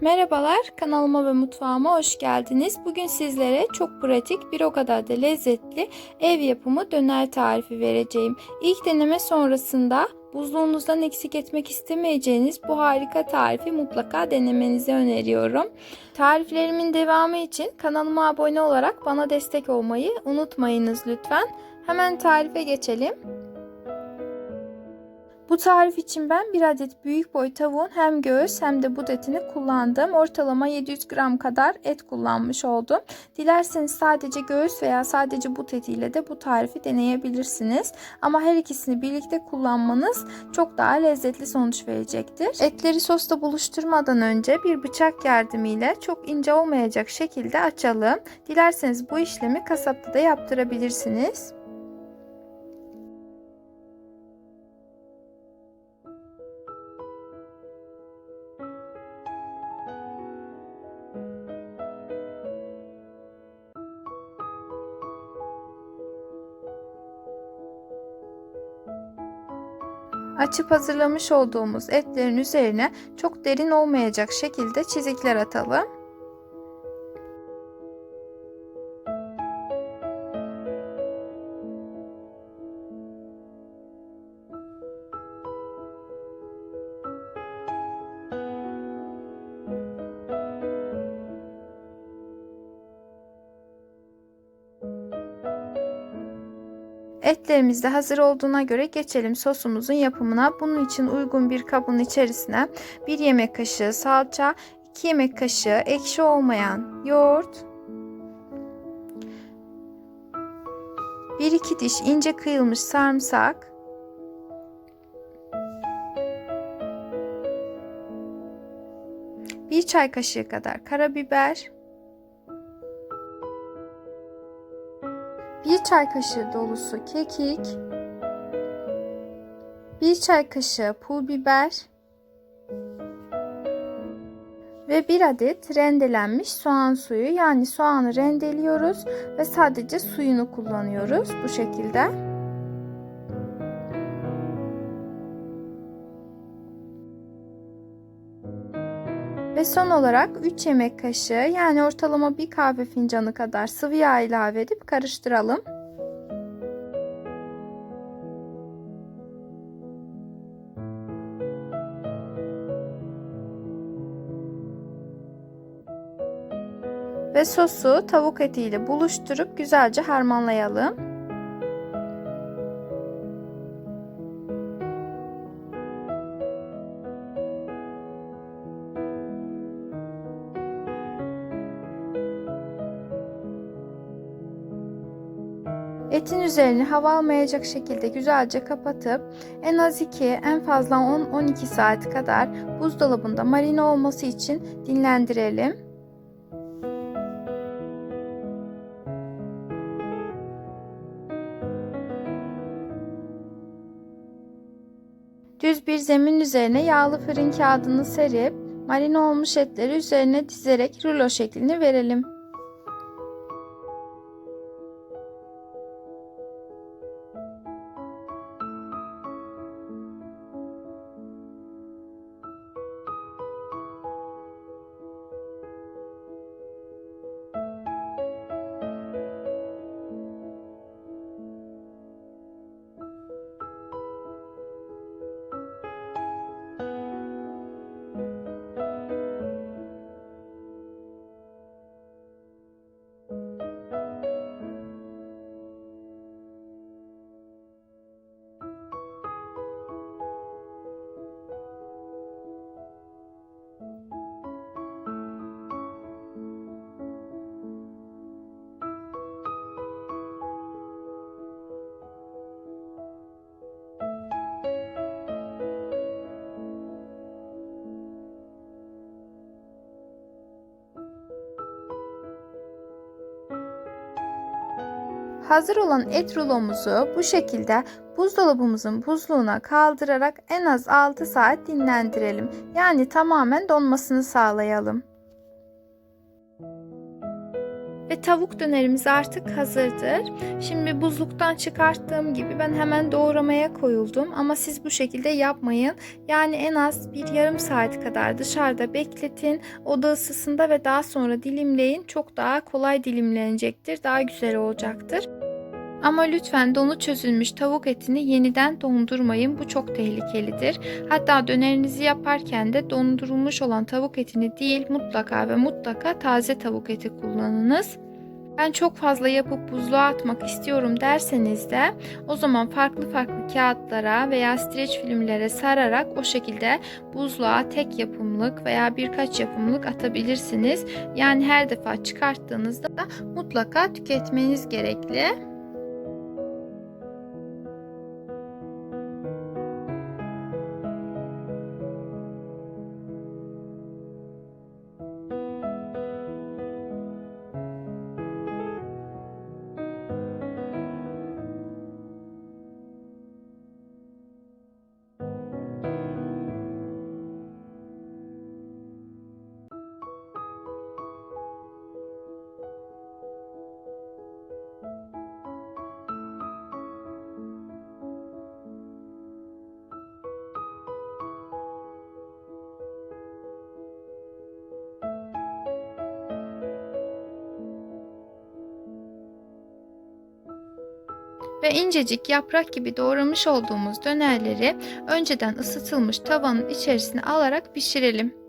Merhabalar, kanalıma ve mutfağıma hoş geldiniz. Bugün sizlere çok pratik, bir o kadar da lezzetli ev yapımı döner tarifi vereceğim. İlk deneme sonrasında buzluğunuzdan eksik etmek istemeyeceğiniz bu harika tarifi mutlaka denemenizi öneriyorum. Tariflerimin devamı için kanalıma abone olarak bana destek olmayı unutmayınız lütfen. Hemen tarife geçelim. Bu tarif için ben bir adet büyük boy tavuğun hem göğüs hem de but etini kullandım. Ortalama 700 gram kadar et kullanmış oldum. Dilerseniz sadece göğüs veya sadece but etiyle de bu tarifi deneyebilirsiniz. Ama her ikisini birlikte kullanmanız çok daha lezzetli sonuç verecektir. Etleri sosla buluşturmadan önce bir bıçak yardımıyla çok ince olmayacak şekilde açalım. Dilerseniz bu işlemi kasapta da yaptırabilirsiniz. Açıp hazırlamış olduğumuz etlerin üzerine çok derin olmayacak şekilde çizikler atalım. Etlerimiz de hazır olduğuna göre geçelim sosumuzun yapımına. Bunun için uygun bir kabın içerisine 1 yemek kaşığı salça, 2 yemek kaşığı ekşi olmayan yoğurt, 1-2 diş ince kıyılmış sarımsak, bir çay kaşığı kadar karabiber, 1 çay kaşığı dolusu kekik, 1 çay kaşığı pul biber ve 1 adet rendelenmiş soğan suyu yani soğanı rendeliyoruz ve sadece suyunu kullanıyoruz bu şekilde. Son olarak 3 yemek kaşığı yani ortalama bir kahve fincanı kadar sıvı yağ ilave edip karıştıralım. Ve sosu tavuk etiyle buluşturup güzelce harmanlayalım. Etin üzerini hava almayacak şekilde güzelce kapatıp en az 2 en fazla 10-12 saat kadar buzdolabında marine olması için dinlendirelim. Düz bir zemin üzerine yağlı fırın kağıdını serip marine olmuş etleri üzerine dizerek rulo şeklini verelim. Hazır olan et rulomuzu bu şekilde buzdolabımızın buzluğuna kaldırarak en az 6 saat dinlendirelim. Yani tamamen donmasını sağlayalım. Ve tavuk dönerimiz artık hazırdır. Şimdi buzluktan çıkarttığım gibi ben hemen doğramaya koyuldum. Ama siz bu şekilde yapmayın. Yani en az bir yarım saat kadar dışarıda bekletin. Oda ısısında ve daha sonra dilimleyin. Çok daha kolay dilimlenecektir. Daha güzel olacaktır. Ama lütfen donu çözülmüş tavuk etini yeniden dondurmayın. Bu çok tehlikelidir. Hatta dönerinizi yaparken de dondurulmuş olan tavuk etini değil mutlaka ve mutlaka taze tavuk eti kullanınız. Ben çok fazla yapıp buzluğa atmak istiyorum derseniz de o zaman farklı farklı kağıtlara veya streç filmlere sararak o şekilde buzluğa tek yapımlık veya birkaç yapımlık atabilirsiniz. Yani her defa çıkarttığınızda mutlaka tüketmeniz gerekli. Ve incecik yaprak gibi doğramış olduğumuz dönerleri önceden ısıtılmış tavanın içerisine alarak pişirelim.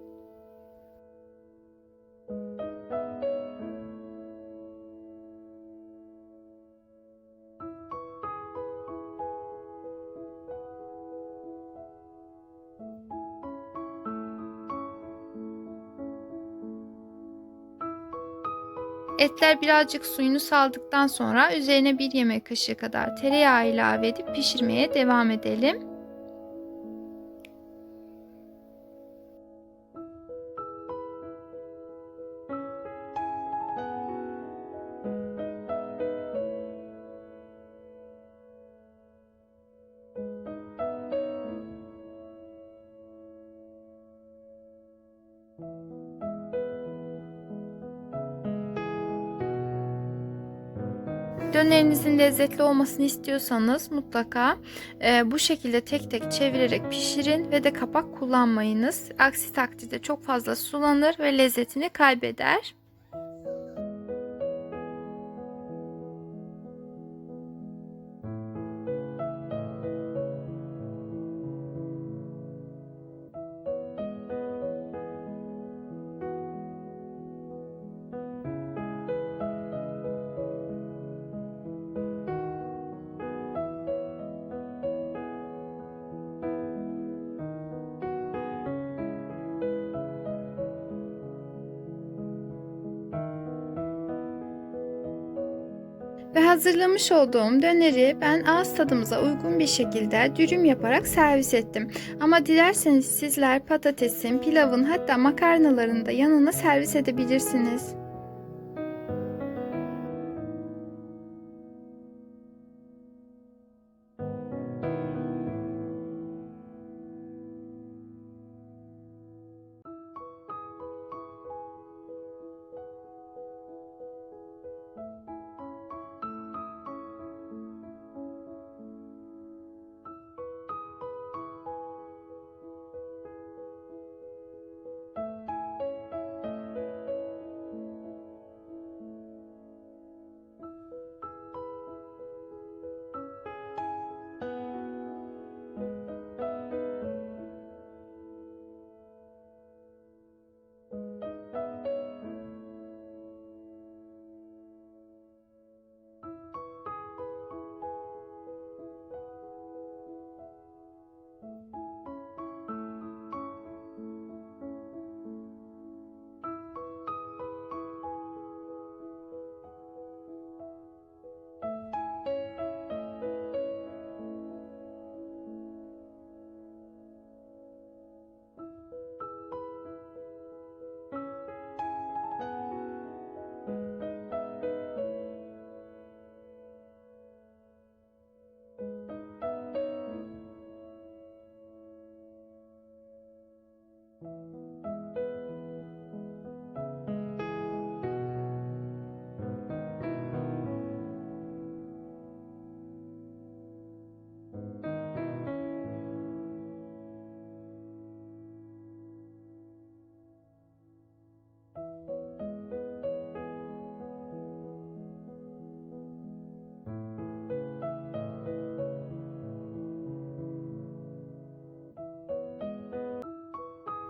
Etler birazcık suyunu saldıktan sonra üzerine bir yemek kaşığı kadar tereyağı ilave edip pişirmeye devam edelim. Dönerinizin lezzetli olmasını istiyorsanız mutlaka e, bu şekilde tek tek çevirerek pişirin ve de kapak kullanmayınız. Aksi takdirde çok fazla sulanır ve lezzetini kaybeder. Ve hazırlamış olduğum döneri ben ağız tadımıza uygun bir şekilde dürüm yaparak servis ettim. Ama dilerseniz sizler patatesin, pilavın hatta makarnaların da yanına servis edebilirsiniz.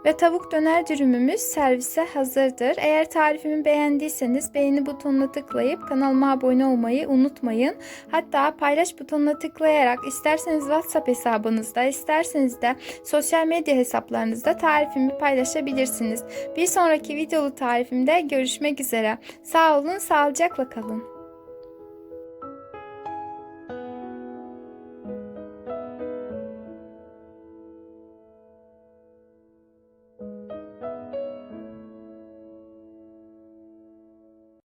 Ve tavuk döner dürümümüz servise hazırdır. Eğer tarifimi beğendiyseniz beğeni butonuna tıklayıp kanalıma abone olmayı unutmayın. Hatta paylaş butonuna tıklayarak isterseniz WhatsApp hesabınızda, isterseniz de sosyal medya hesaplarınızda tarifimi paylaşabilirsiniz. Bir sonraki videolu tarifimde görüşmek üzere. Sağ olun, sağlıcakla kalın.